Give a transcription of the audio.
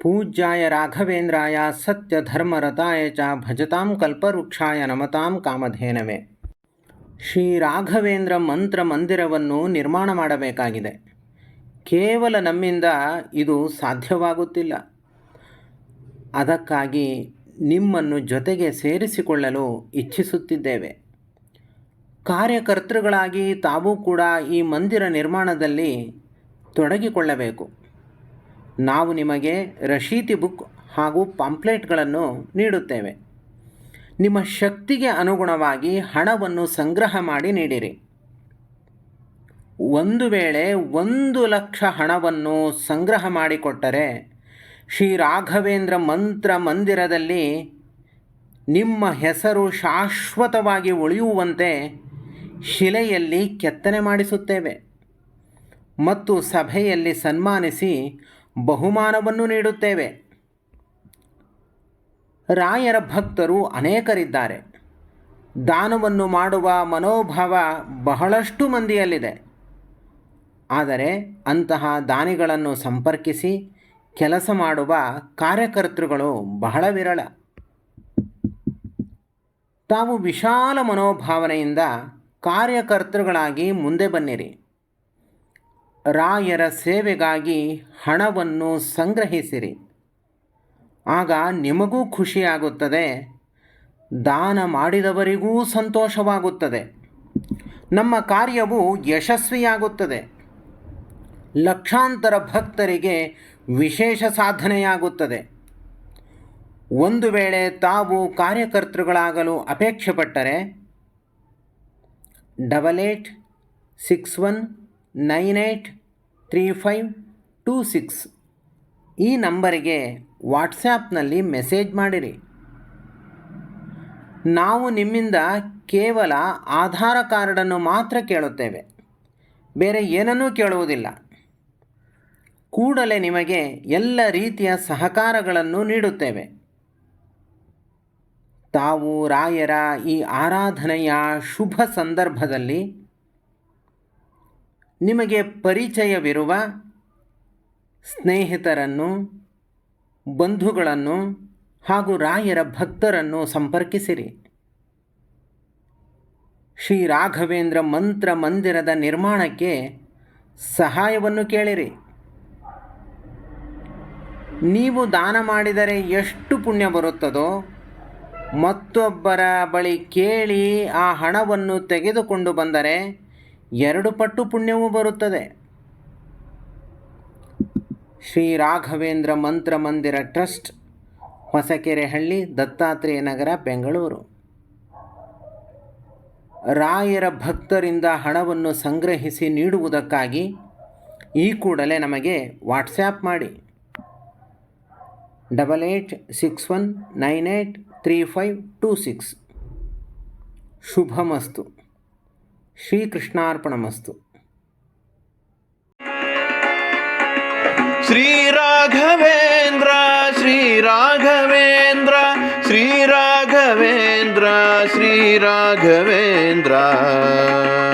ಪೂಜ್ಯಾಯ ರಾಘವೇಂದ್ರಾಯ ಸತ್ಯ ಧರ್ಮರತಾಯ ಚ ಭಜತಾಂ ಕಲ್ಪವೃಕ್ಷಾಯ ನಮತಾಂ ಕಾಮಧೇನವೇ. ಶ್ರೀ ರಾಘವೇಂದ್ರ ಮಂತ್ರ ಮಂದಿರವನ್ನು ನಿರ್ಮಾಣ ಮಾಡಬೇಕಾಗಿದೆ. ಕೇವಲ ನಮ್ಮಿಂದ ಇದು ಸಾಧ್ಯವಾಗುತ್ತಿಲ್ಲ. ಅದಕ್ಕಾಗಿ ನಿಮ್ಮನ್ನು ಜೊತೆಗೆ ಸೇರಿಸಿಕೊಳ್ಳಲು ಇಚ್ಛಿಸುತ್ತಿದ್ದೇವೆ. ಕಾರ್ಯಕರ್ತೃಗಳಾಗಿ ತಾವೂ ಕೂಡ ಈ ಮಂದಿರ ನಿರ್ಮಾಣದಲ್ಲಿ ತೊಡಗಿಕೊಳ್ಳಬೇಕು. ನಾವು ನಿಮಗೆ ರಶೀತಿ ಬುಕ್ ಹಾಗೂ ಪಾಂಪ್ಲೆಟ್ಗಳನ್ನು ನೀಡುತ್ತೇವೆ. ನಿಮ್ಮ ಶಕ್ತಿಗೆ ಅನುಗುಣವಾಗಿ ಹಣವನ್ನು ಸಂಗ್ರಹ ಮಾಡಿ ನೀಡಿರಿ. ಒಂದು ವೇಳೆ ಒಂದು ಲಕ್ಷ ಹಣವನ್ನು ಸಂಗ್ರಹ ಮಾಡಿಕೊಟ್ಟರೆ, ಶ್ರೀ ರಾಘವೇಂದ್ರ ಮಂತ್ರ ಮಂದಿರದಲ್ಲಿ ನಿಮ್ಮ ಹೆಸರು ಶಾಶ್ವತವಾಗಿ ಉಳಿಯುವಂತೆ ಶಿಲೆಯಲ್ಲಿ ಕೆತ್ತನೆ ಮಾಡಿಸುತ್ತೇವೆ. ಮತ್ತು ಸಭೆಯಲ್ಲಿ ಸನ್ಮಾನಿಸಿ ಬಹುಮಾನವನ್ನು ನೀಡುತ್ತೇವೆ. ರಾಯರ ಭಕ್ತರು ಅನೇಕರಿದ್ದಾರೆ. ದಾನವನ್ನು ಮಾಡುವ ಮನೋಭಾವ ಬಹಳಷ್ಟು ಮಂದಿಯಲ್ಲಿದೆ. ಆದರೆ ಅಂತಹ ದಾನಿಗಳನ್ನು ಸಂಪರ್ಕಿಸಿ ಕೆಲಸ ಮಾಡುವ ಕಾರ್ಯಕರ್ತೃಗಳು ಬಹಳ ವಿರಳ. ತಾವು ವಿಶಾಲ ಮನೋಭಾವನೆಯಿಂದ ಕಾರ್ಯಕರ್ತೃಗಳಾಗಿ ಮುಂದೆ ಬನ್ನಿರಿ. ರಾಯರ ಸೇವೆಗಾಗಿ ಹಣವನ್ನು ಸಂಗ್ರಹಿಸಿರಿ. ಆಗ ನಿಮಗೂ ಖುಷಿಯಾಗುತ್ತದೆ. ದಾನ ಮಾಡಿದವರಿಗೂ ಸಂತೋಷವಾಗುತ್ತದೆ. ನಮ್ಮ ಕಾರ್ಯವು ಯಶಸ್ವಿಯಾಗುತ್ತದೆ. ಲಕ್ಷಾಂತರ ಭಕ್ತರಿಗೆ ವಿಶೇಷ ಸಾಧನೆಯಾಗುತ್ತದೆ. ಒಂದು ವೇಳೆ ತಾವು ಕಾರ್ಯಕರ್ತೃಗಳಾಗಲು ಅಪೇಕ್ಷೆ ಪಟ್ಟರೆ, double eight, six one nine eight three five two six. ಈ ನಂಬರಿಗೆ ವಾಟ್ಸ್ಯಾಪ್ನಲ್ಲಿ ಮೆಸೇಜ್ ಮಾಡಿರಿ. ನಾವು ನಿಮ್ಮಿಂದ ಕೇವಲ ಆಧಾರ ಕಾರ್ಡನ್ನು ಮಾತ್ರ ಕೇಳುತ್ತೇವೆ. ಬೇರೆ ಏನನ್ನೂ ಕೇಳುವುದಿಲ್ಲ. ಕೂಡಲೇ ನಿಮಗೆ ಎಲ್ಲ ರೀತಿಯ ಸಹಕಾರಗಳನ್ನು ನೀಡುತ್ತೇವೆ. ತಾವು ರಾಯರ ಈ ಆರಾಧನೆಯ ಶುಭ ಸಂದರ್ಭದಲ್ಲಿ ನಿಮಗೆ ಪರಿಚಯವಿರುವ ಸ್ನೇಹಿತರನ್ನು, ಬಂಧುಗಳನ್ನು ಹಾಗೂ ರಾಯರ ಭಕ್ತರನ್ನು ಸಂಪರ್ಕಿಸಿರಿ. ಶ್ರೀ ರಾಘವೇಂದ್ರ ಮಂತ್ರ ಮಂದಿರದ ನಿರ್ಮಾಣಕ್ಕೆ ಸಹಾಯವನ್ನು ಕೇಳಿರಿ. ನೀವು ದಾನ ಮಾಡಿದರೆ ಎಷ್ಟು ಪುಣ್ಯ ಬರುತ್ತದೋ, ಮತ್ತೊಬ್ಬರ ಬಳಿ ಕೇಳಿ ಆ ಹಣವನ್ನು ತೆಗೆದುಕೊಂಡು ಬಂದರೆ ಎರಡು ಪಟ್ಟು ಪುಣ್ಯವೂ ಬರುತ್ತದೆ. ಶ್ರೀ ರಾಘವೇಂದ್ರ ಮಂತ್ರ ಮಂದಿರ ಟ್ರಸ್ಟ್, ಹೊಸಕೆರೆಹಳ್ಳಿ, ದತ್ತಾತ್ರೇಯ ನಗರ, ಬೆಂಗಳೂರು. ರಾಯರ ಭಕ್ತರಿಂದ ಹಣವನ್ನು ಸಂಗ್ರಹಿಸಿ ನೀಡುವುದಕ್ಕಾಗಿ ಈ ಕೂಡಲೇ ನಮಗೆ ವಾಟ್ಸ್ಯಾಪ್ ಮಾಡಿ. Double eight six one nine eight three five two six. ಶುಭಮಸ್ತು. ಶ್ರೀಕೃಷ್ಣಾರ್ಪಣಮಸ್ತು. ಶ್ರೀರಾಘವೇಂದ್ರ ಶ್ರೀರಾಘವೇಂದ್ರ ಶ್ರೀರಾಘವೇಂದ್ರ ಶ್ರೀರಾಘವೇಂದ್ರ.